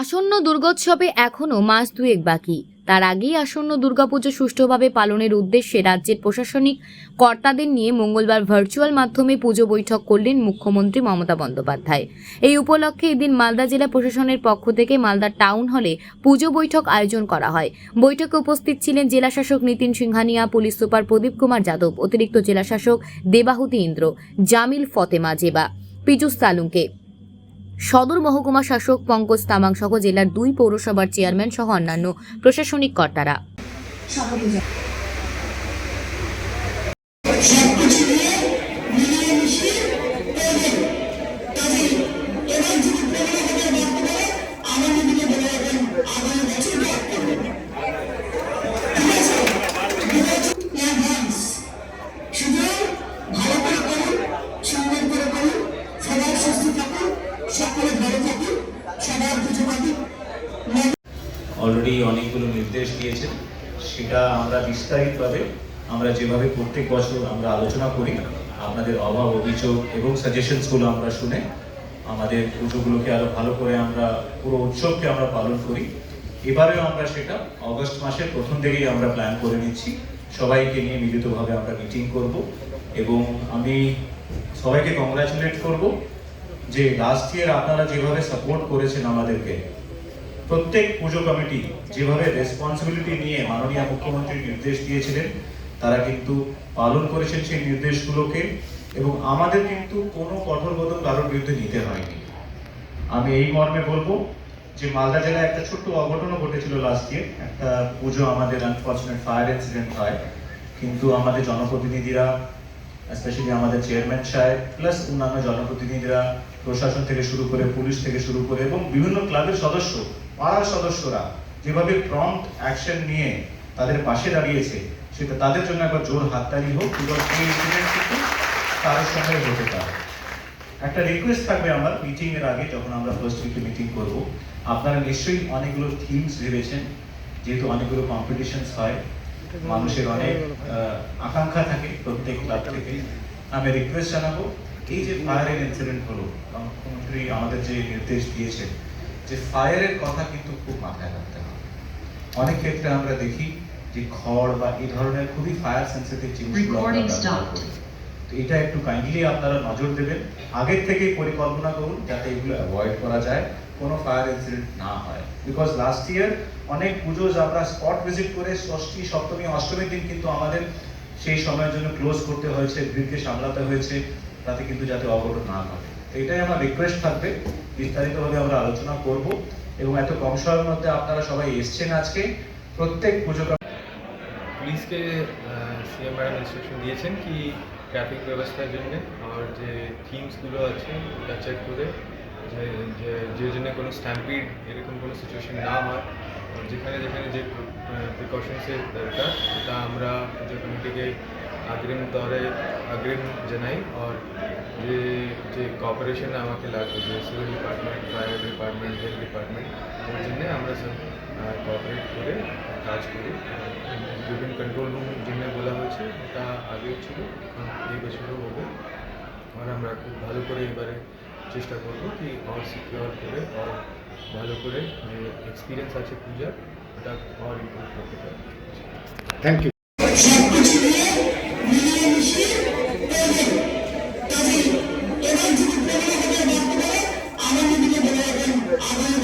আসন্ন দুর্গোৎসবে এখনও মাস দুয়েক বাকি। তার আগেই আসন্ন দুর্গাপুজো সুষ্ঠুভাবে পালনের উদ্দেশ্যে রাজ্যের প্রশাসনিক কর্তাদের নিয়ে মঙ্গলবার ভার্চুয়াল মাধ্যমে পুজো বৈঠক করলেন মুখ্যমন্ত্রী মমতা বন্দ্যোপাধ্যায়। এই উপলক্ষে এদিন মালদা জেলা প্রশাসনের পক্ষ থেকে মালদা টাউন হলে পুজো বৈঠক আয়োজন করা হয়। বৈঠকে উপস্থিত ছিলেন জেলাশাসক নীতিন সিংহানিয়া, পুলিশ সুপার প্রদীপ কুমার যাদব, অতিরিক্ত জেলাশাসক দেবাহুতি ইন্দ্র, জামিল ফতেমা জেবা, পীযুষ সালুঙ্কে। সদর মহকুমা শাসক পঙ্কজ তামাং সহ জেলার দুই পৌরসভার চেয়ারম্যান সহ অন্যান্য প্রশাসনিক কর্তারা। শুধু অলরেডি অনেকগুলো নির্দেশ দিয়েছেন। সেটা আমরা বিস্তারিতভাবে, আমরা যেভাবে প্রত্যেক বছর আমরা আলোচনা করি, আপনাদের অভাব, অভিযোগ এবং সাজেশনসগুলো আমরা শুনে আমাদের পুজোগুলোকে আরও ভালো করে আমরা, পুরো উৎসবকে আমরা পালন করি। এবারেও আমরা সেটা অগস্ট মাসের প্রথম থেকেই আমরা প্ল্যান করে নিচ্ছি। সবাইকে নিয়ে মিলিতভাবে আমরা মিটিং করব এবং আমি সবাইকে কংগ্রাচুলেট করব যে লাস্ট ইয়ার আপনারা যেভাবে সাপোর্ট করেছেন আমাদেরকে প্রত্যেক পুজো কমিটি যেভাবে রেসপন্সিবিলিটি নিয়ে মাননীয় মুখ্যমন্ত্রী নির্দেশ দিয়েছিলেন, তারা কিন্তু পালন করেছেন সেই নির্দেশগুলোকে এবং আমাদের কিন্তু কোনো কঠোর কদম কারোর বিরুদ্ধে নিতে হয়নি। আমি এই মর্মে বলব যে মালদা জেলায় একটা ছোট্ট অঘটনও ঘটেছিল লাস্ট ইয়ার একটা পুজো আমাদের আনফর্চুনেট ফায়ার ইনসিডেন্ট হয়। কিন্তু আমাদের জনপ্রতিনিধিরা স্পেশালি আমাদের চেয়ারম্যান সাহেব প্লাস অন্যান্য জনপ্রতিনিধিরা, প্রশাসন থেকে শুরু করে, পুলিশ থেকে শুরু করে এবং বিভিন্ন ক্লাবের সদস্য পাড়ার সদস্যরা যেভাবে প্রম্পট অ্যাকশন নিয়ে তাদের পাশে দাঁড়িয়েছে, সেটা তাদের জন্য একবার জোর হাততালি হোক কারোর সঙ্গে হতে পারে। একটা রিকোয়েস্ট থাকবে আমার মিটিং এর আগে যখন আমরা ফার্স্ট উইকে মিটিং করব। আপনারা নিশ্চয়ই অনেকগুলো থিমস ভেবেছেন, যেহেতু অনেকগুলো কম্পিটিশনস হয়, মানুষের অনেক আকাঙ্ক্ষা থাকে প্রত্যেক ক্লাব থেকে। আমি রিকোয়েস্ট জানাব, এই যে ফায়ারের ইনসিডেন্ট হলো মুখ্যমন্ত্রী আমাদের যে নির্দেশ দিয়েছেন যে ফায়ারের কথা কিন্তু খুব মাথায় রাখতে হবে। অনেক ক্ষেত্রে আমরা দেখি যে খড় বা এই ধরনের খুবই ফায়ার সেন্সিটিভ জিনিসগুলো। তো এটা একটু কাইন্ডলি আপনারা নজর দেবেন। আগের থেকেই পরিকল্পনা করুন যাতে এগুলো অ্যাভয়েড করা যায় কোনো ফায়ার ইনসিডেন্ট না হয়। বিকজ লাস্ট ইয়ার অনেক পুজো আমরা স্পট ভিজিট করে ষষ্ঠী সপ্তমী অষ্টমীর দিন কিন্তু আমাদের সেই সময়ের জন্য ক্লোজ করতে হয়েছে ভিড়কে সামলাতে হয়েছে তাতে কিন্তু যাতে অঘটন না ঘটে। এটাই আমার রিকোয়েস্ট থাকবে। বিস্তারিতভাবে আমরা আলোচনা করব এবং এত কম সময়ের মধ্যে আপনারা সবাই এসছেন আজকে। প্রত্যেক পুজো পুলিশকে সিএম ম্যাডাম ইনস্ট্রাকশন দিয়েছেন কি ট্রাফিক ব্যবস্থার জন্য। আর যে থিমসগুলো আছে ওটা চেক করে যে যে জন্য কোনো স্ট্যাম্পিড এরকম কোনো সিচুয়েশন না হয়। যেখানে যেখানে যে প্রিকশনসের দরকার, ওটা আমরা পুজো কমিটিকে অগ্রিম তরে অগ্রিম জানাই আর যে যে কপারেশন আমাকে লাগবে যে civil department fire department health department ওর জন্য আমরা সব কোঅপারেট করে কাজ করি বিভিন্ন কন্ট্রোল রুম যেখানে বলা হয়েছে ওটা আগেও ছিল এখন এই বছরও হবে আর আমরা খুব ভালো করে এবারে চেষ্টা করব কি আর সিকিউর করে আর ভালো করে যে এক্সপিরিয়েন্স আছে পূজার ওটা আর ইম্প্রুভ করতে পারি থ্যাংক ইউ Hallelujah.